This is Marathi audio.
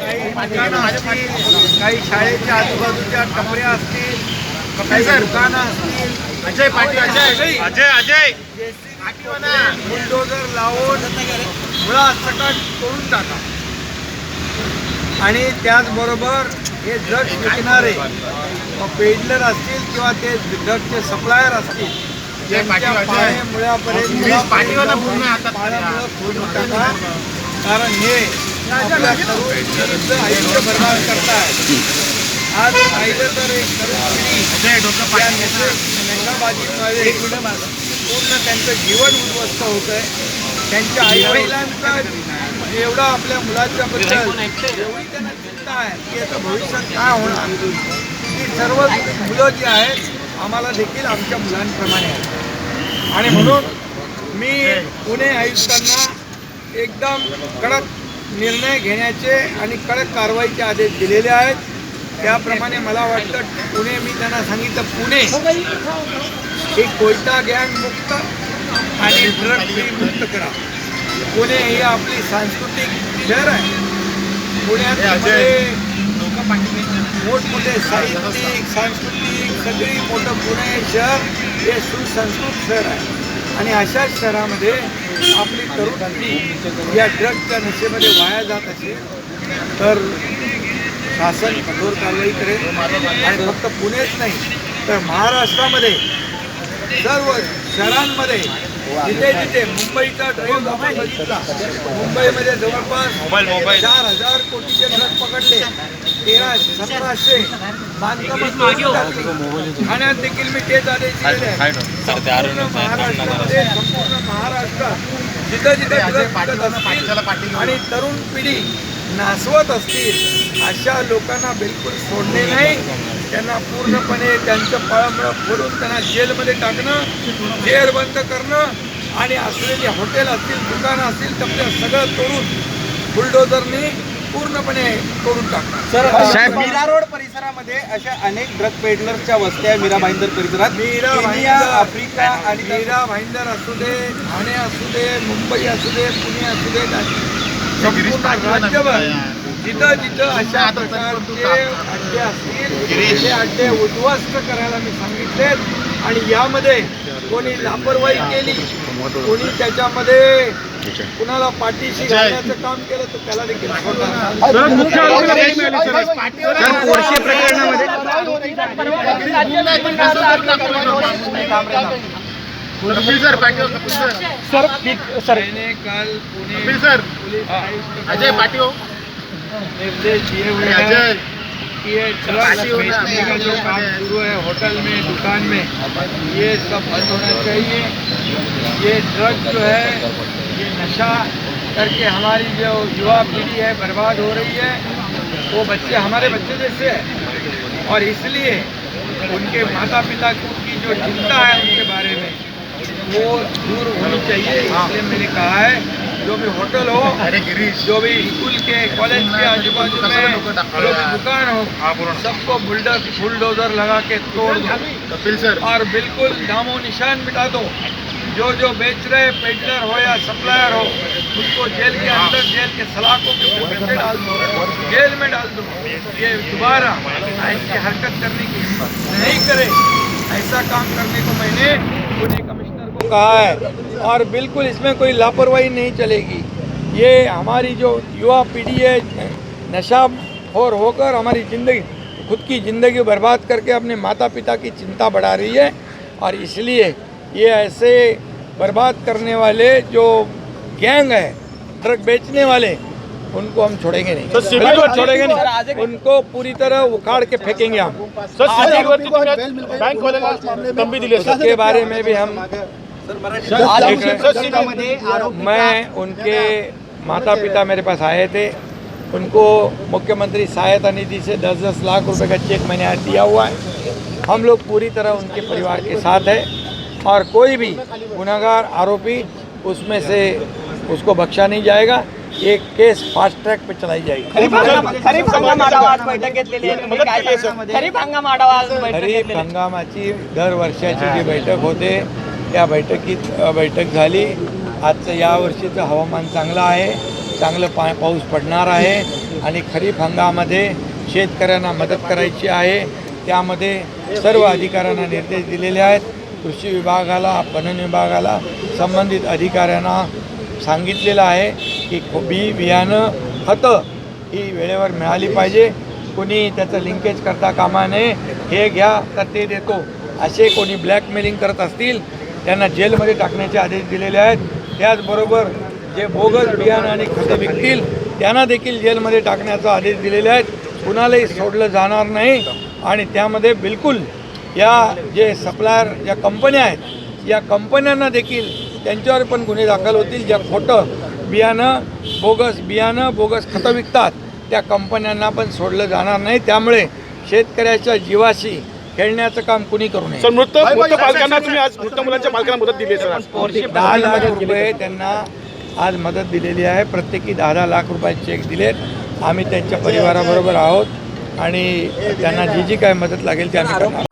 काही ठिकाणं असतील काही शाळेच्या आजूबाजूच्या टपऱ्या असतील काही दुकानं असतील. अजय पाटील अजय. अजय. अजय बुलडोजर लावून मुळा सकट तोडून टाका. आणि त्याचबरोबर हे ड्रग्ज विकणारे पेडलर असतील किंवा ते ड्रगचे सप्लायर असतील त्यांच्या मुळापर्यंत पायामुळं खोडून टाका. कारण हे आयुष्य बर्बाद करताय. आज पाहिलं तर एक नशाबाजीमध्ये पूर्ण त्यांचं जीवन उद्ध्वस्त होत आहे त्यांच्या आई वडिलांचा एवढा आपल्या मुलाच्या बद्दल एवढी त्यांना चिंता आहे की याचं भविष्यात काय होणार? ही सर्व मुलं जी आहेत आम्हाला देखील आमच्या मुलांप्रमाणे आहेत. आणि म्हणून मी पुणे आयुक्तांना एकदम कडक निर्णय घेण्याचे आणि कडक कारवाईचे आदेश दिलेले आहेत. त्याप्रमाणे मला वाटतं पुणे मी त्यांना सांगितलं पुणे ही कोयता गँग मुक्त आणि ड्रग फ्री मुक्त करा. पुणे ही आपली सांस्कृतिक शहर आहे. पुण्यात मोठमोठे साहित्यिक सांस्कृतिक सगळी मोठं पुणे शहर हे सुसंस्कृत शहर आहे. आणि अशाच शहरामध्ये आपली तरुण पिढी या ड्रगच्या नशेमध्ये वाया जात असेल तर शासन कठोर कारवाई करेल. आणि फक्त पुणेच नाही तर महाराष्ट्रामध्ये सर्व शहरांमध्ये जिथे जिथे मुंबईचा ड्राईव्ह आपण बघितला मुंबईमध्ये जवळपास मोबाईल, मोबाईल. चार हजार कोटीचे ट्रक पकडले. तेरा सतराशे बांधकामात टाकली. ठाण्यात देखील मी तेच आदेश दिलेले संपूर्ण महाराष्ट्रामध्ये संपूर्ण महाराष्ट्रात जिथं जिथे आणि तरुण पिढी नासवत असतील अशा लोकांना बिलकुल सोडणे नाही. त्यांना पूर्णपणे त्यांचं पळमळ फोडून त्यांना जेलमध्ये टाकणं जेर बंद करणं आणि असलेले हॉटेल असतील दुकानं असतील त्यातलं सगळं तोडून बुलडोजरनी पूर्णपणे तोडून टाकणं साहेब मीरा रोड परिसरामध्ये अशा अनेक ड्रग पेडलरच्या वस्त्या मीरा भाईंदर परिसरात. मीरा भाईंदर आफ्रिका आणि मीरा भाईंदर असू दे ठाणे असू दे मुंबई असू दे पुणे असू दे जिथं जिथं अशा प्रकारचे अड्डे असतील ते अड्डे उद्ध्वस्त करायला मी सांगितलेत. आणि यामध्ये कोणी लापरवाही केली कोणी त्याच्यामध्ये कुणाला पाठीशी घालण्याचं काम केलं तर त्याला देखील प्रकरणामध्ये सर सर सर। मैंने कल पुणे सर। अजय पाटील। निर्देश दिए हुए हैं कि ये बेचने का जो काम शुरू है होटल में दुकान में ये सब बंद होना चाहिए। ये ड्रग जो है ये नशा करके हमारी जो युवा पीढ़ी है बर्बाद हो रही है। वो बच्चे हमारे बच्चे जैसे हैं। और इसलिए उनके माता पिता की जो चिंता है उनके बारे में वो दूर होनी चाहिए इसलिए मैंने कहा है जो भी होटल हो जो भी स्कूल के कॉलेज के आजू बाजू में जो भी दुकान हो सबको बुलडर बुलडोजर लगा के तोड़ दो। और बिल्कुल नामो निशान मिटा दो। जो जो बेच रहे पेडलर हो या सप्लायर हो उनको जेल के अंदर जेल के सलाखों के पीछे डाल दो जेल में डाल दो। ये दोबारा ऐसी हरकत करने की हिम्मत नहीं करे। ऐसा काम करने को मैंने पुणे कमिश्नर कहा है और बिल्कुल इसमें कोई लापरवाही नहीं चलेगी। ये हमारी जो युवा पीढ़ी है नशा और होकर हमारी ज़िंदगी खुद की ज़िंदगी बर्बाद करके अपने माता पिता की चिंता बढ़ा रही है और इसलिए ये ऐसे बर्बाद करने वाले जो गैंग है ड्रग बेचने वाले उनको हम छोड़ेंगे नहीं। बिल्कुल छोड़ेंगे नहीं। उनको पूरी तरह उखाड़ के फेंकेंगे हम। बँक खोलेला तंबी दिली उसके बारे में भी हम। मैं उनके माता पिता मेरे पास आए थे। उनको मुख्यमंत्री सहायता निधि से 10-10 लाख रुपए का चेक मैंने आज दिया हुआ है। हम लोग पूरी तरह उनके परिवार के साथ है और कोई भी गुनागार आरोपी उसमें से उसको बख्शा नहीं जाएगा। एक केस फास्ट ट्रैक पे चलाई जाएगी। खरीप हंगाम खरीप. हंगामाची दर वर्षाची जी बैठक होते त्या बैठकीत बैठक झाली. आजचं या वर्षीचं हवामान चांगलं आहे. चांगलं पा पाऊस पडणार आहे. आणि खरीप हंगामामध्ये शेतकऱ्यांना मदत करायची आहे. त्यामध्ये सर्व अधिकाऱ्यांना निर्देश दिलेले आहेत. कृषी विभागाला पणन विभागाला संबंधित अधिकाऱ्यांना सांगितलेलं आहे की खो- बी बियाणं खतं ही वेळेवर मिळाली पाहिजे. कोणी त्याचं लिंकेज करता कामा नये. हे घ्या तर ते देतो. असे कोणी ब्लॅकमेलिंग करत असतील त्यांना जेलमध्ये टाकण्याचे आदेश दिलेले आहेत. त्याचबरोबर जे बोगस बियाणं आणि खतं विकतील त्यांना देखील जेलमध्ये टाकण्याचा आदेश दिलेले आहेत. कुणालाही सोडलं जाणार नाही. आणि त्यामध्ये बिलकुल या जे सप्लायर ज्या कंपन्या आहेत या कंपन्यांना देखील त्यांच्यावर पण गुन्हे दाखल होतील. ज्या खोटं बियाणं बोगस बियाणं बोगस खतं विकतात त्या कंपन्यांना पण सोडलं जाणार नाही. त्यामुळे शेतकऱ्याच्या जीवाशी खेळण्याचं काम कुणी करू नये. सर मृत मृत पालकांना तुम्ही आज मृत मुलांच्या पालकांना मदत दिली आहे सर. दहा लाख रुपये त्यांना आज मदत दिलेली आहे. प्रत्येकी दहा दहा लाख रुपयाचे चेक दिलेत. आम्ही त्यांच्या परिवाराबरोबर आहोत आणि त्यांना जी जी काय मदत लागेल ती आम्ही करणार